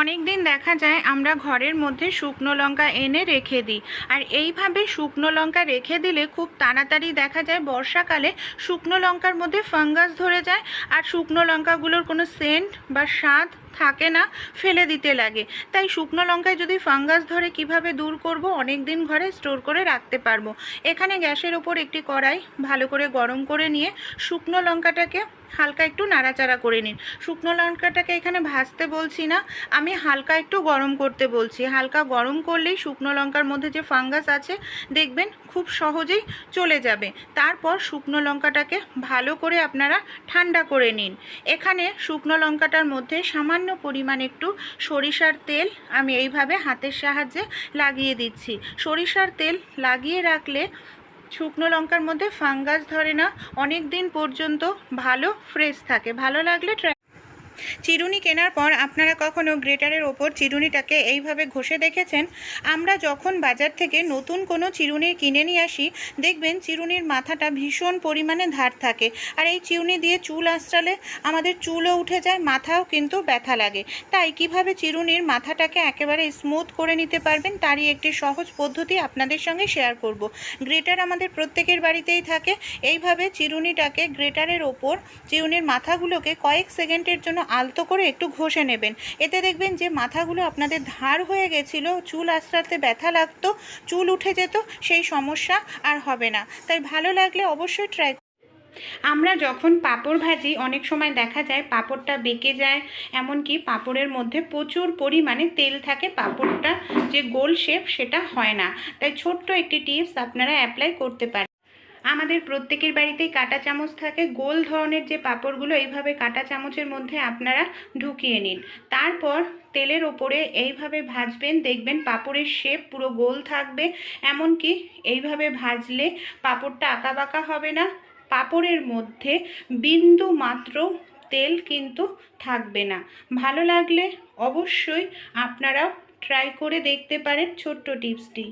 অনেক দিন দেখা যায় আমরা ঘরের মধ্যে শুকনো লঙ্কা এনে রেখে দিই। আর এইভাবে শুকনো লঙ্কা রেখে দিলে খুব তাড়াতাড়ি দেখা যায় বর্ষাকালে শুকনো লঙ্কার মধ্যে ফাঙ্গাস ধরে যায় আর শুকনো লঙ্কাগুলোর কোনো সেন্ট বা স্বাদ থাকে না, ফেলে দিতে লাগে। তাই শুকনো লঙ্কায় যদি ফাঙ্গাস ধরে কীভাবে দূর করব অনেক দিন ঘরে স্টোর করে রাখতে পারব। এখানে গ্যাসের ওপর একটি কড়াই ভালো করে গরম করে নিয়ে শুকনো লঙ্কাটাকে হালকা একটু নাড়াচাড়া করে নিন। শুকনো লঙ্কাটাকে এখানে ভাজতে বলছি না, আমি হালকা একটু গরম করতে বলছি। হালকা গরম করলেই শুকনো লঙ্কার মধ্যে যে ফাঙ্গাস আছে, দেখবেন খুব সহজেই চলে যাবে। তারপর শুকনো লঙ্কাটাকে ভালো করে আপনারা ঠান্ডা করে নিন। এখানে শুকনো লঙ্কাটার মধ্যে সামান্য পরিমাণ একটু সরিষার তেল আমি এইভাবে হাতের সাহায্যে লাগিয়ে দিচ্ছি। সরিষার তেল লাগিয়ে রাখলে শুকনো লঙ্কার মধ্যে ফাঙ্গাস ধরে না অনেক দিন পর্যন্ত ভালো ফ্রেশ থাকে। ভালো লাগলে ট্রাই চিরুনি কেনার পর আপনারা কখনো গ্রেটারের ওপর চিরুনিটাকে এইভাবে ঘষে দেখেছেন? আমরা যখন বাজার থেকে নতুন কোনো চিরুনি কিনে নিয়ে আসি, দেখবেন চিরুনির মাথাটা ভীষণ পরিমাণে ধার থাকে। আর এই চিরুনি দিয়ে চুল আঁচড়ালে আমাদের চুলও উঠে যায়, মাথাও কিন্তু ব্যথা লাগে। তাই কীভাবে চিরুনির মাথাটাকে একেবারে স্মুথ করে নিতে পারবেন, তারই একটি সহজ পদ্ধতি আপনাদের সঙ্গে শেয়ার করব। গ্রেটার আমাদের প্রত্যেকের বাড়িতেই থাকে। এইভাবে চিরুনিটাকে গ্রেটারের ওপর, চিরুনির মাথাগুলোকে কয়েক সেকেন্ডের জন্য আলতো করে একটু ঘষে নেবেন। এতে দেখবেন যে মাথাগুলো আপনাদের ধার হয়ে গেছিল, চুল আঁচড়াতে ব্যথা লাগতো, চুল উঠে যেত, সেই সমস্যা আর হবে না। তাই ভালো লাগলে অবশ্যই ট্রাই আমরা যখন পাঁপড় ভাজি, অনেক সময় দেখা যায় পাঁপড়টা বেঁকে যায়, এমনকি পাঁপড়ের মধ্যে প্রচুর পরিমাণে তেল থাকে, পাঁপড়টা যে গোল শেপ সেটা হয় না। তাই ছোট্ট একটি টিপস আপনারা অ্যাপ্লাই করতে পারেন। আমাদের প্রত্যেকের বাড়িতেই কাঁটা চামচ থাকে। গোল ধরনের যে পাঁপড়গুলো, এইভাবে কাঁটা চামচের মধ্যে আপনারা ঢুকিয়ে নিন। তারপর তেলের ওপরে এইভাবে ভাজবেন, দেখবেন পাপড়ের শেপ পুরো গোল থাকবে। এমনকি এইভাবে ভাজলে পাঁপড়টা আঁকা বাঁকা হবে না। পাপড়ের মধ্যে বিন্দু মাত্র তেল কিন্তু থাকবে না। ভালো লাগলে অবশ্যই আপনারাও ট্রাই করে দেখতে পারেন ছোট্ট টিপসটি।